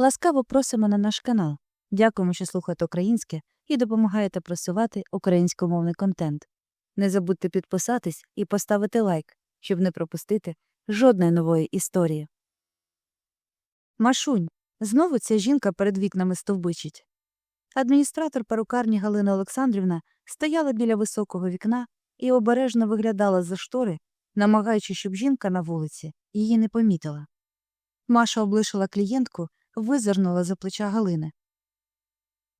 Ласкаво просимо на наш канал. Дякуємо, що слухаєте українське і допомагаєте просувати українськомовний контент. Не забудьте підписатись і поставити лайк, щоб не пропустити жодної нової історії. Машунь. Знову ця жінка перед вікнами стовбичить. Адміністратор перукарні Галина Олександрівна стояла біля високого вікна і обережно виглядала за штори, намагаючись, щоб жінка на вулиці її не помітила. Маша облишила клієнтку, визирнула за плеча Галини.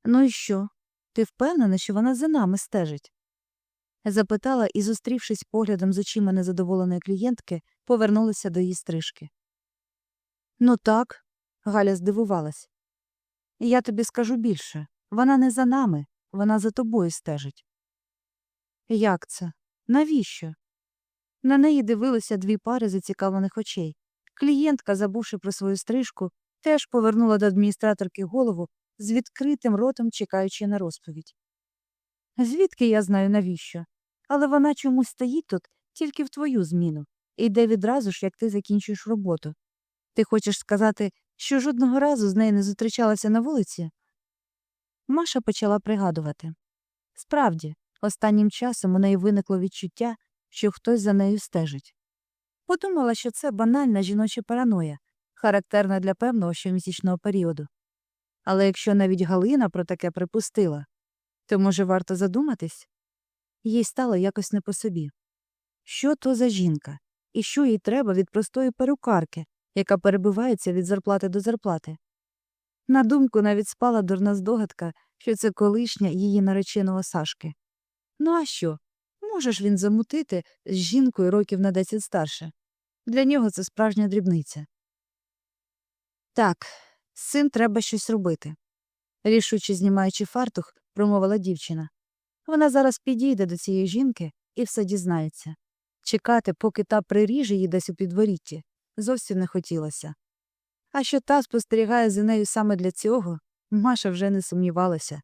Ну і що? Ти впевнена, що вона за нами стежить? запитала і, зустрівшись поглядом з очима незадоволеної клієнтки, повернулася до її стрижки. Ну так, Галя здивувалась. Я тобі скажу більше вона не за нами, вона за тобою стежить. Як це? Навіщо? На неї дивилися дві пари зацікавлених очей. Клієнтка, забувши про свою стрижку, теж повернула до адміністраторки голову з відкритим ротом чекаючи на розповідь. Звідки я знаю навіщо? Але вона чомусь стоїть тут тільки в твою зміну і йде відразу ж, як ти закінчуєш роботу. Ти хочеш сказати, що жодного разу з нею не зустрічалася на вулиці? Маша почала пригадувати. Справді, останнім часом у неї виникло відчуття, що хтось за нею стежить. Подумала, що це банальна жіноча параноя, характерна для певного щомісячного періоду. Але якщо навіть Галина про таке припустила, то, може, варто задуматись? Їй стало якось не по собі. Що то за жінка? І що їй треба від простої перукарки, яка перебивається від зарплати до зарплати? На думку навіть спала дурна здогадка, що це колишня її нареченого Сашки. Ну а що? Може ж він замутити з жінкою років на десять старше. Для нього це справжня дрібниця. Так, з цим треба щось робити. Рішуче знімаючи фартух, промовила дівчина. Вона зараз підійде до цієї жінки і все дізнається. Чекати, поки та приріже її десь у підворітті, зовсім не хотілося. А що та спостерігає за нею саме для цього, Маша вже не сумнівалася,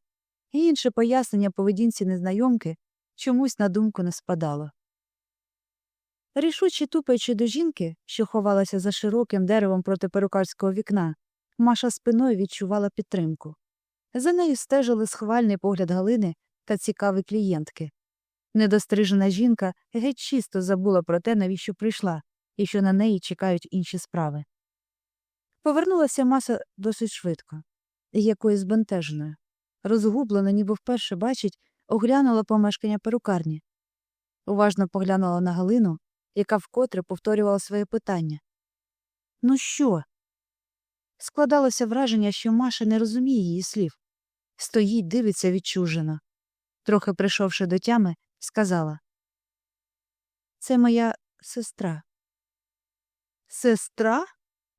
і інше пояснення поведінці незнайомки чомусь на думку не спадало. Рішуче тупаючи до жінки, що ховалася за широким деревом проти перукарського вікна, Маша спиною відчувала підтримку. За нею стежили схвальний погляд Галини та цікаві клієнтки. Недострижена жінка геть чисто забула про те, навіщо прийшла, і що на неї чекають інші справи. Повернулася маса досить швидко, якоюсь збентеженою. Розгублена, ніби вперше бачить, оглянула помешкання перукарні. Уважно поглянула на Галину, яка вкотре повторювала своє питання. Ну що? Складалося враження, що Маша не розуміє її слів. Стоїть, дивиться відчужено. Трохи прийшовши до тями, сказала Це моя сестра. Сестра?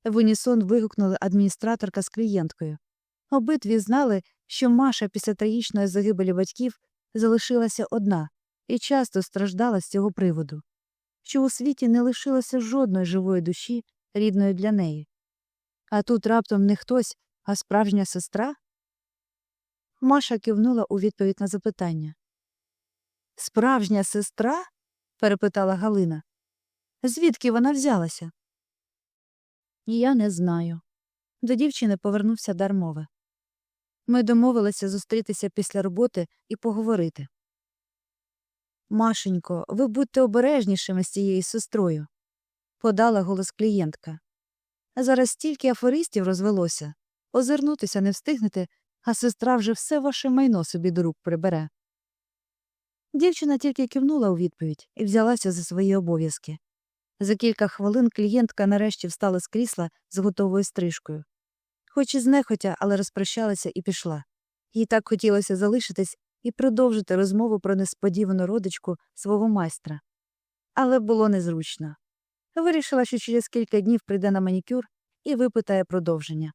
в унісон вигукнули адміністраторка з клієнткою. Обидві знали, що Маша після трагічної загибелі батьків залишилася одна і часто страждала з цього приводу, що у світі не лишилося жодної живої душі, рідної для неї. А тут раптом не хтось, а справжня сестра? Маша кивнула у відповідь на запитання. Справжня сестра? перепитала Галина. Звідки вона взялася? Я не знаю. До дівчини повернувся дар мови. Ми домовилися зустрітися після роботи і поговорити. Машенько, ви будьте обережнішими з цією сестрою, подала голос клієнтка. Зараз стільки афористів розвелося. Озирнутися не встигнете, а сестра вже все ваше майно собі до рук прибере. Дівчина тільки кивнула у відповідь і взялася за свої обов'язки. За кілька хвилин клієнтка нарешті встала з крісла з готовою стрижкою. Хоч і знехотя, але розпрощалася і пішла. Їй так хотілося залишитись і продовжити розмову про несподівану родичку свого майстра. Але було незручно. Вирішила, що через кілька днів прийде на манікюр і випитає продовження.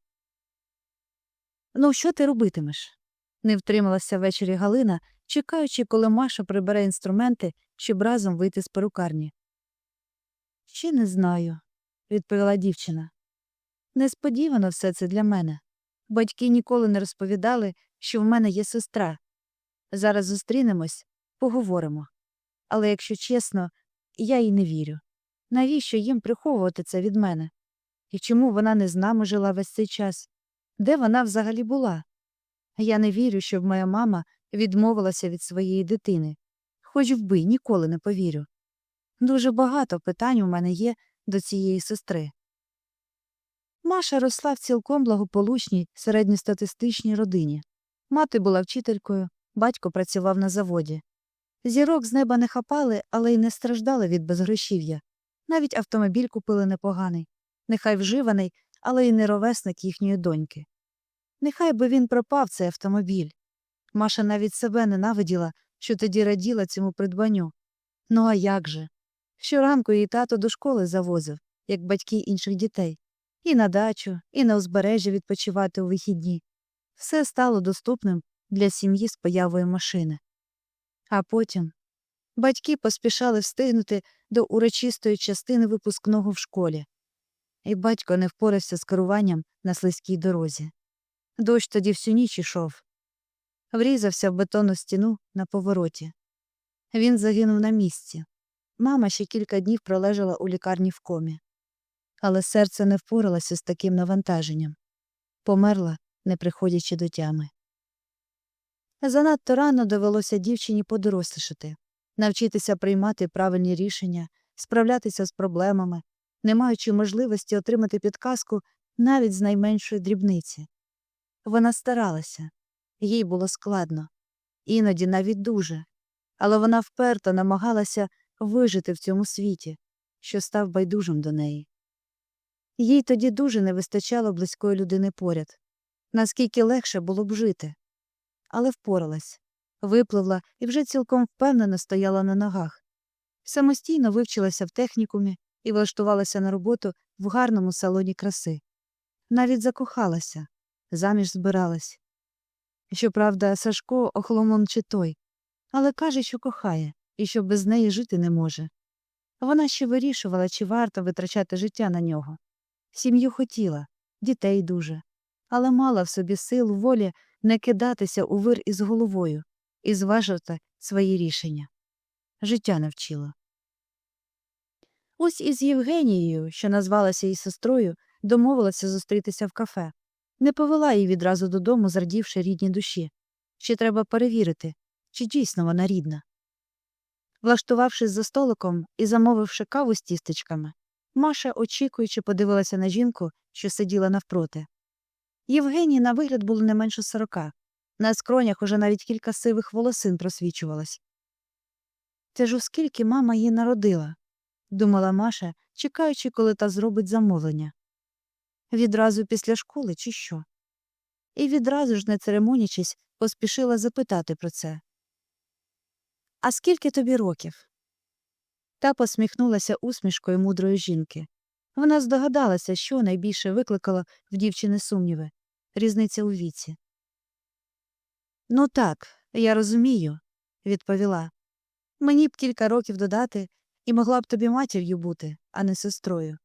Ну, що ти робитимеш? не втрималася ввечері Галина, чекаючи, коли Маша прибере інструменти, щоб разом вийти з перукарні. Ще не знаю, відповіла дівчина. Несподівано все це для мене. Батьки ніколи не розповідали, що в мене є сестра. Зараз зустрінемось, поговоримо. Але, якщо чесно, я їй не вірю. Навіщо їм приховувати це від мене? І чому вона не з нами жила весь цей час? Де вона взагалі була? Я не вірю, щоб моя мама відмовилася від своєї дитини. Хоч вбий, ніколи не повірю. Дуже багато питань у мене є до цієї сестри. Маша росла в цілком благополучній середньостатистичній родині. Мати була вчителькою, батько працював на заводі. Зірок з неба не хапали, але й не страждали від безгрошів'я. Навіть автомобіль купили непоганий, нехай вживаний, але й не ровесник їхньої доньки. Нехай би він пропав цей автомобіль. Маша навіть себе ненавиділа, що тоді раділа цьому придбанню. Ну а як же? Щоранку її тато до школи завозив, як батьки інших дітей, і на дачу, і на узбережжя відпочивати у вихідні. Все стало доступним для сім'ї з появою машини. А потім батьки поспішали встигнути до урочистої частини випускного в школі. І батько не впорався з керуванням на слизькій дорозі. Дощ тоді всю ніч ішов. Врізався в бетонну стіну на повороті. Він загинув на місці. Мама ще кілька днів пролежала у лікарні в комі. Але серце не впоралося з таким навантаженням. Померла, не приходячи до тями. Занадто рано довелося дівчині подорослішати, навчитися приймати правильні рішення, справлятися з проблемами, не маючи можливості отримати підказку навіть з найменшої дрібниці. Вона старалася, їй було складно, іноді навіть дуже, але вона вперто намагалася вижити в цьому світі, що став байдужим до неї. Їй тоді дуже не вистачало близької людини поряд, наскільки легше було б жити. Але впоралась, випливла і вже цілком впевнено стояла на ногах. Самостійно вивчилася в технікумі і влаштувалася на роботу в гарному салоні краси. Навіть закохалася, заміж збиралась. Щоправда, Сашко охломон чи той, але каже, що кохає і що без неї жити не може. Вона ще вирішувала, чи варто витрачати життя на нього. Сім'ю хотіла, дітей дуже, але мала в собі сил волі не кидатися у вир із головою і зважити свої рішення. Життя навчило. Ось із Євгенією, що назвалася її сестрою, домовилася зустрітися в кафе. Не повела її відразу додому, зрадівши рідній душі. Ще треба перевірити, чи дійсно вона рідна. Влаштувавшись за столиком і замовивши каву з тістечками, Маша, очікуючи, подивилася на жінку, що сиділа навпроти. Євгенії на вигляд було не менше сорока. На скронях уже навіть кілька сивих волосин просвічувалось. Це ж оскільки мама її народила, думала Маша, чекаючи, коли та зробить замовлення. Відразу після школи, чи що? І відразу ж, не церемонячись, поспішила запитати про це. А скільки тобі років? Та посміхнулася усмішкою мудрої жінки. Вона здогадалася, що найбільше викликало в дівчини сумніви різниця у віці. Ну так, я розумію, відповіла. Мені б кілька років додати і могла б тобі матір'ю бути, а не сестрою.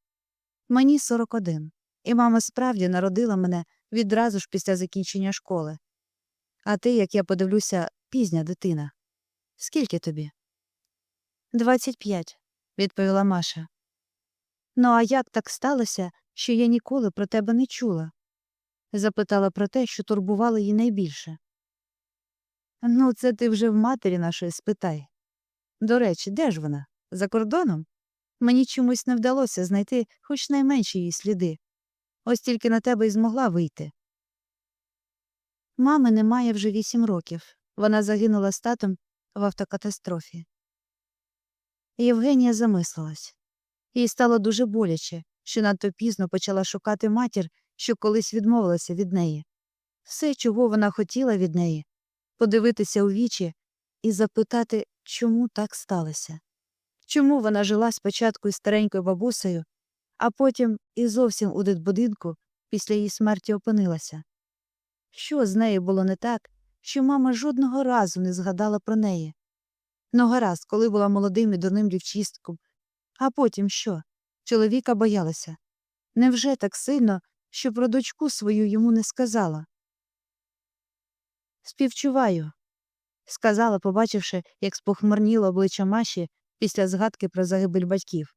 Мені 41, і мама справді народила мене відразу ж після закінчення школи. А ти, як я подивлюся, пізня дитина. Скільки тобі? Двадцять п'ять, відповіла Маша. Ну, а як так сталося, що я ніколи про тебе не чула? запитала про те, що турбувало її найбільше. Ну, це ти вже в матері нашої спитай. До речі, де ж вона? За кордоном? Мені чомусь не вдалося знайти хоч найменші її сліди. Ось тільки на тебе й змогла вийти. Мами немає вже вісім років. Вона загинула з татом в автокатастрофі. Євгенія замислилась. Їй стало дуже боляче, що надто пізно почала шукати матір, що колись відмовилася від неї. Все, чого вона хотіла від неї, подивитися у вічі і запитати, чому так сталося. Чому вона жила спочатку із старенькою бабусею, а потім і зовсім у дитбудинку після її смерті опинилася. Що з нею було не так, що мама жодного разу не згадала про неї. Ну, гаразд, коли була молодим і дурним дівчистком. А потім що? Чоловіка боялася. Невже так сильно, що про дочку свою йому не сказала? Співчуваю, сказала, побачивши, як спохмурніло обличчя Маші після згадки про загибель батьків.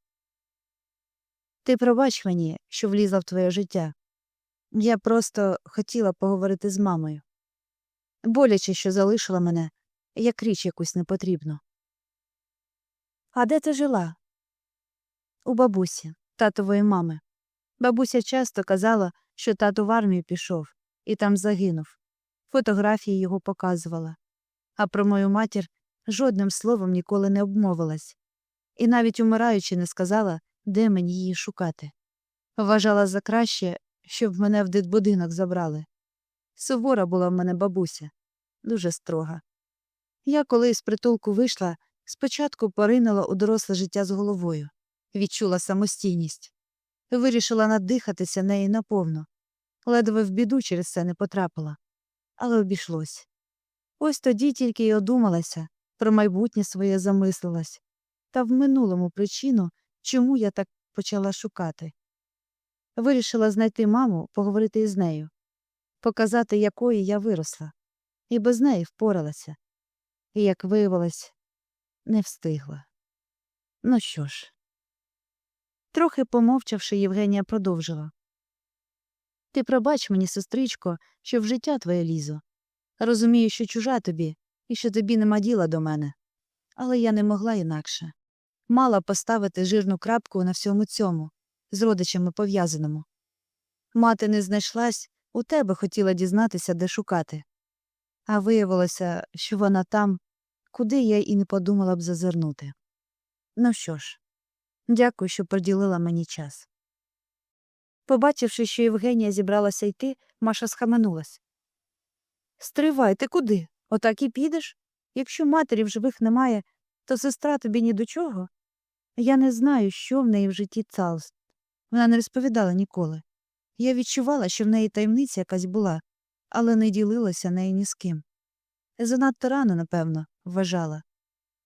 Ти пробач мені, що влізла в твоє життя. Я просто хотіла поговорити з мамою. Боляче, що залишила мене, як річ якусь непотрібну. А де ти жила? У бабусі, татової мами. Бабуся часто казала, що тато в армію пішов і там загинув. Фотографії його показувала. А про мою матір жодним словом ніколи не обмовилась. І навіть умираючи не сказала, де мені її шукати. Вважала за краще, щоб мене в дитбудинок забрали. Сувора була в мене бабуся, дуже строга. Я, коли з притулку вийшла, спочатку поринула у доросле життя з головою, відчула самостійність, вирішила надихатися неї наповно, ледве в біду через це не потрапила, але обійшлось. Ось тоді тільки й одумалася, про майбутнє своє замислилась, та в минулому причину, чому я так почала шукати. Вирішила знайти маму, поговорити із нею, показати, якої я виросла, і без неї впоралася. І, як виявилось, не встигла. Ну що ж. Трохи помовчавши, Євгенія продовжила. Ти пробач мені, сестричко, що в життя твоє лізу. Розумію, що чужа тобі і що тобі нема діла до мене. Але я не могла інакше. Мала поставити жирну крапку на всьому цьому, з родичами пов'язаному. Мати не знайшлась, у тебе хотіла дізнатися, де шукати. А виявилося, що вона там, куди я і не подумала б зазирнути. Ну що ж, дякую, що приділила мені час. Побачивши, що Євгенія зібралася йти, Маша схаменулась. Стривай, ти куди? Отак і підеш? Якщо матері в живих немає, то сестра тобі ні до чого. Я не знаю, що в неї в житті цалст. Вона не розповідала ніколи. Я відчувала, що в неї таємниця якась була, але не ділилася нею ні з ким. Занадто рано, напевно, вважала.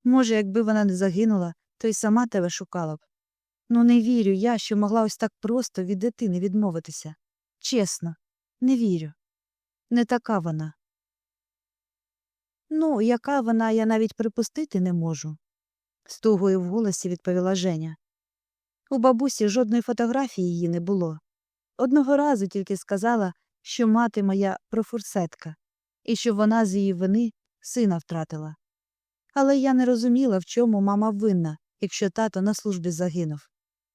Може, якби вона не загинула, то й сама тебе шукала б. Ну, не вірю я, що могла ось так просто від дитини відмовитися. Чесно, не вірю. Не така вона. Ну, яка вона, я навіть припустити не можу, з тугою в голосі відповіла Женя. У бабусі жодної фотографії її не було. Одного разу тільки сказала, що мати моя профурсетка, і що вона з її вини сина втратила. Але я не розуміла, в чому мама винна, якщо тато на службі загинув.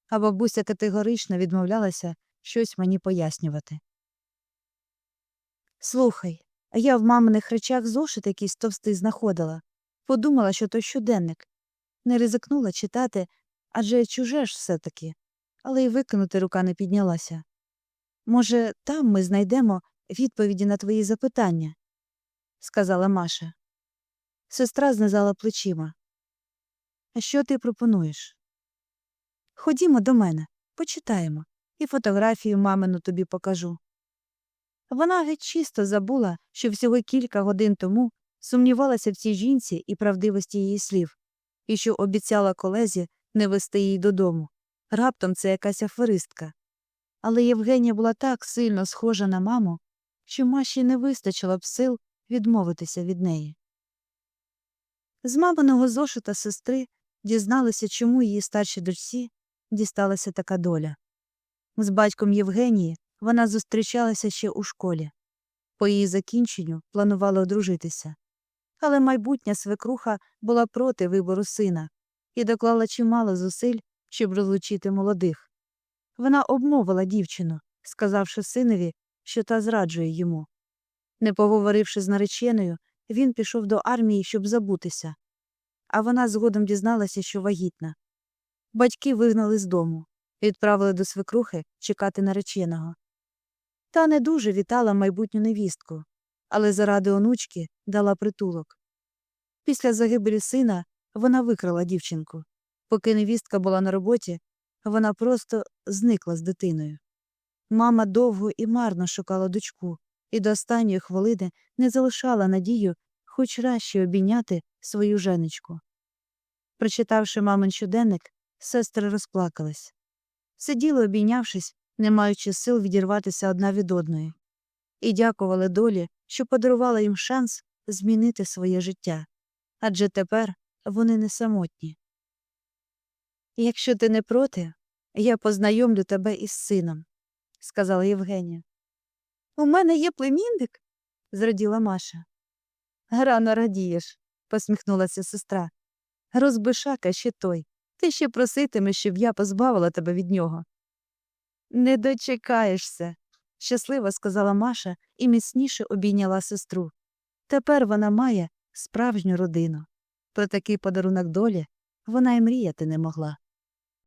А бабуся категорично відмовлялася щось мені пояснювати. Слухай, я в маминих речах зошит якийсь товстий знаходила. Подумала, що то щоденник. Не ризикнула читати, адже чуже ж все таки, але й викинути рука не піднялася. Може, там ми знайдемо відповіді на твої запитання, сказала Маша. Сестра знизала плечима. А що ти пропонуєш? Ходімо до мене, почитаємо, і фотографію мамину тобі покажу. Вона геть чисто забула, що всього кілька годин тому сумнівалася в цій жінці і правдивості її слів, і що обіцяла колезі не вести її додому. Раптом це якась аферистка. Але Євгенія була так сильно схожа на маму, що Маші не вистачило б сил відмовитися від неї. З маминого зошита сестри дізналися, чому її старшій дочці дісталася така доля. З батьком Євгенії вона зустрічалася ще у школі. По її закінченню планувала одружитися. Але майбутня свекруха була проти вибору сина і доклала чимало зусиль, щоб розлучити молодих. Вона обмовила дівчину, сказавши синові, що та зраджує йому. Не поговоривши з нареченою, він пішов до армії, щоб забутися. А вона згодом дізналася, що вагітна. Батьки вигнали з дому, відправили до свекрухи чекати нареченого. Та не дуже вітала майбутню невістку, але заради онучки дала притулок. Після загибелі сина вона викрала дівчинку. Поки невістка була на роботі, вона просто зникла з дитиною. Мама довго і марно шукала дочку і до останньої хвилини не залишала надію хоч раз ще обійняти свою женечку. Прочитавши мамин щоденник, сестри розплакались. Сиділи, обійнявшись, не маючи сил відірватися одна від одної, і дякували долі, що подарувала їм шанс змінити своє життя адже тепер вони не самотні. Якщо ти не проти, я познайомлю тебе із сином, сказала Євгенія. У мене є племінник? зраділа Маша. Рано радієш, посміхнулася сестра. Розбишака ще той. Ти ще проситимеш, щоб я позбавила тебе від нього. Не дочекаєшся, щасливо сказала Маша і міцніше обійняла сестру. Тепер вона має справжню родину. Про такий подарунок долі вона й мріяти не могла.